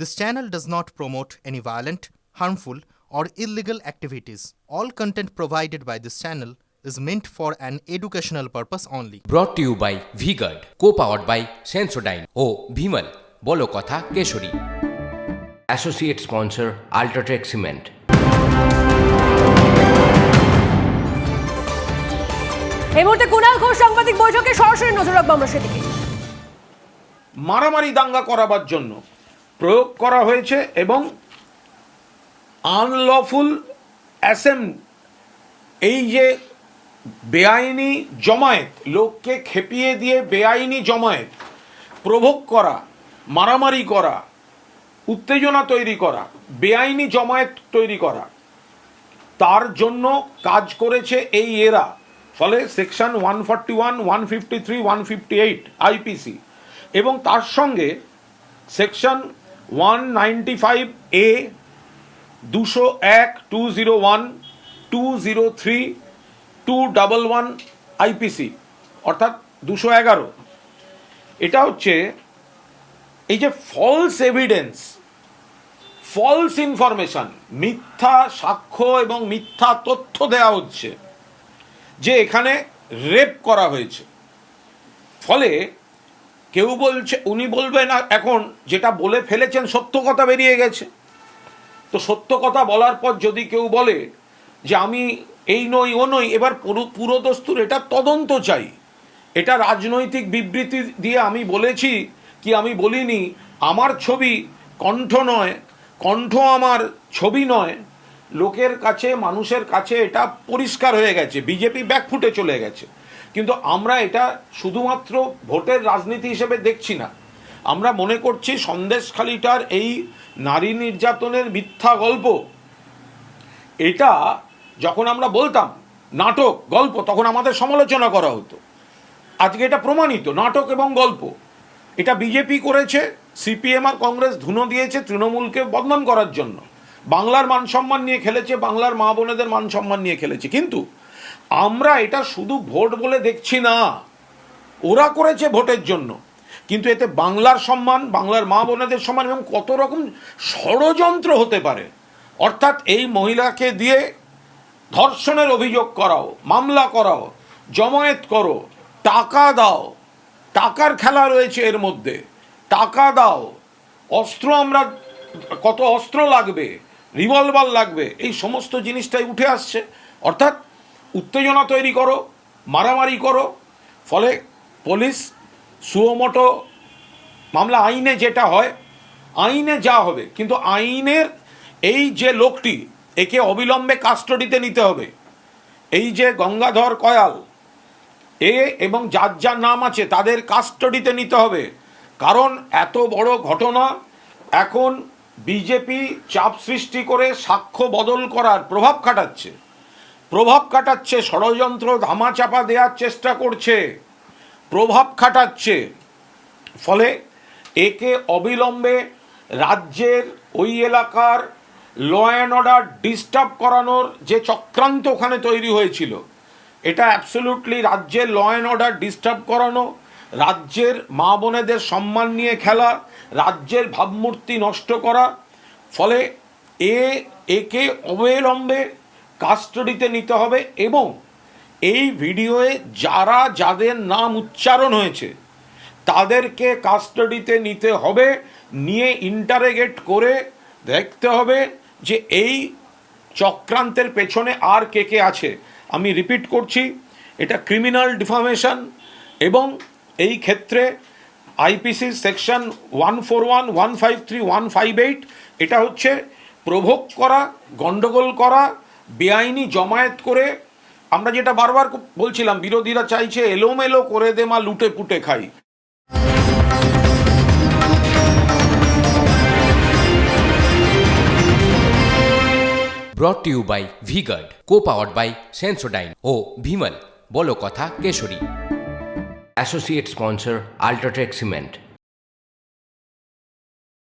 This channel does not promote any violent, harmful, or illegal activities. All content provided by this channel is meant for an educational purpose only. Brought to you by co powered by Sensodyne ও ভিমল বলো কথা কেশরী associate sponsor UltraTech cement এই মুহূর্তে কুণাল ঘোষ সাংবাদিক বৈঠকে সরাসরি নজর রাখব আমরা সেদিকে মারামারি দাঙ্গা করাবার জন্য প্রয়োগ করা হয়েছে এবং আনলফুল অ্যাসেম এই যে বেআইনি জমায়েত, লোককে খেপিয়ে দিয়ে বেআইনি জমায়েত, প্রভোগ করা, মারামারি করা, উত্তেজনা তৈরি করা, বেআইনি জমায়েত তৈরি করা, তার জন্য কাজ করেছে এই এরা, ফলে section one forty one one fifty three, one fifty eight, IPC, এবং তার সঙ্গে section one ninety five A দুশো এক two zero one two zero three two double one IPC অর্থাৎ দুশো এগারো। এটা হচ্ছে এই যে ফলস এভিডেন্স ফলস ইনফরমেশন মিথ্যা সাক্ষ্য এবং মিথ্যা তথ্য দেওয়া হচ্ছে, যে এখানে রেপ করা হয়েছে। ফলে কেউ বলছে, উনি বলবেন এখন যেটা বলে ফেলেছেন, সত্য কথা বেরিয়ে গেছে। তো সত্য কথা বলার পর যদি কেউ বলে যে, আমি এই নই, ও নই, এবার পুরো পুরোদস্তুর এটা তদন্ত চাই। এটা রাজনৈতিক বিবৃতি দিয়ে আমি বলেছি কি আমি বলিনি। আমার ছবি কণ্ঠ নয়, কণ্ঠ আমার ছবি নয়। লোকের কাছে, মানুষের কাছে এটা পরিষ্কার হয়ে গেছে। বিজেপি ব্যাকফুটে চলে গেছে। কিন্তু আমরা এটা শুধুমাত্র ভোটের রাজনীতি হিসেবে দেখছি না। আমরা মনে করছি সন্দেশখালিটার এই নারী নির্যাতনের মিথ্যা গল্প, এটা যখন আমরা বলতাম নাটক, গল্প, তখন আমাদের সমালোচনা করা হতো। আজকে এটা প্রমাণিত, নাটক এবং গল্প। এটা বিজেপি করেছে, সিপিএম আর কংগ্রেস ধুনো দিয়েছে তৃণমূলকে বদনাম করার জন্য। বাংলার মান সম্মান নিয়ে খেলেছে, বাংলার মা বোনেদের মান সম্মান নিয়ে খেলেছে। কিন্তু আমরা এটা শুধু ভোট বলে দেখছি না। ওরা করেছে ভোটের জন্য। কিন্তু এতে বাংলার সম্মান, বাংলার মা বোনেদের সম্মান এবং কত রকম ষড়যন্ত্র হতে পারে। অর্থাৎ এই মহিলাকে দিয়ে ধর্ষণের অভিযোগ করাও, মামলা করাও, জমায়েত করো, টাকা দাও, টাকার খেলা রয়েছে এর মধ্যে, টাকা দাও, অস্ত্র আমরা, কত অস্ত্র লাগবে, রিভলভার লাগবে, এই সমস্ত জিনিসটাই উঠে আসছে। অর্থাৎ উত্তেজনা তৈরি করো, মারামারি করো, ফলে পুলিশ সুয়োমোটো মামলা আইনে যেটা হয়, আইনে যা হবে, কিন্তু আইনের এই যে লোকটি, একে অবিলম্বে কাস্টডিতে নিতে হবে। এই যে গঙ্গাধর কয়াল, এ এবং যার যার নাম আছে, তাদের কাস্টডিতে নিতে হবে। কারণ এত বড় ঘটনা, এখন বিজেপি চাপ সৃষ্টি করে সাক্ষ্য বদল করার প্রভাব খাটাচ্ছে। প্রভাব খাটাচ্ছে, ষড়যন্ত্র ধামাচাপা দেওয়ার চেষ্টা করছে, প্রভাব খাটাচ্ছে। ফলে একে অবিলম্বে রাজ্যের ওই এলাকার ল অ্যান্ড অর্ডার ডিস্টার্ব করানোর যে চক্রান্ত ওখানে তৈরি হয়েছিল, এটা অ্যাবসলিউটলি রাজ্যের ল অ্যান্ড অর্ডার ডিস্টার্ব করানো, রাজ্যের মা বোনেদের সম্মান নিয়ে খেলা, রাজ্যের ভাবমূর্তি নষ্ট করা, ফলে এ, একে অবিলম্বে কাস্টডিতে নিতে হবে এবং এই ভিডিওয়ে যারা যাদের নাম উচ্চারণ হয়েছে, তাদেরকে কাস্টডিতে নিতে হবে, নিয়ে ইন্টারেগেট করে দেখতে হবে যে এই চক্রান্তের পেছনে আর কে কে আছে। আমি রিপিট করছি, এটা ক্রিমিনাল ডিফামেশন এবং এই ক্ষেত্রে IPC section one four one one five three one five eight এটা হচ্ছে প্রভোগ করা গণ্ডগোল করা বেআইনি জমায়েত করে আমরা যেটা বারবার বলছিলাম বিরোধীরা চাইছে এলোমেলো করে দে মা লুটে পুটে খাই। Brought to you by V Guard co powered by Sensodyne ও ভিমল বলো কথা Keshari. Associate sponsor UltraTech cement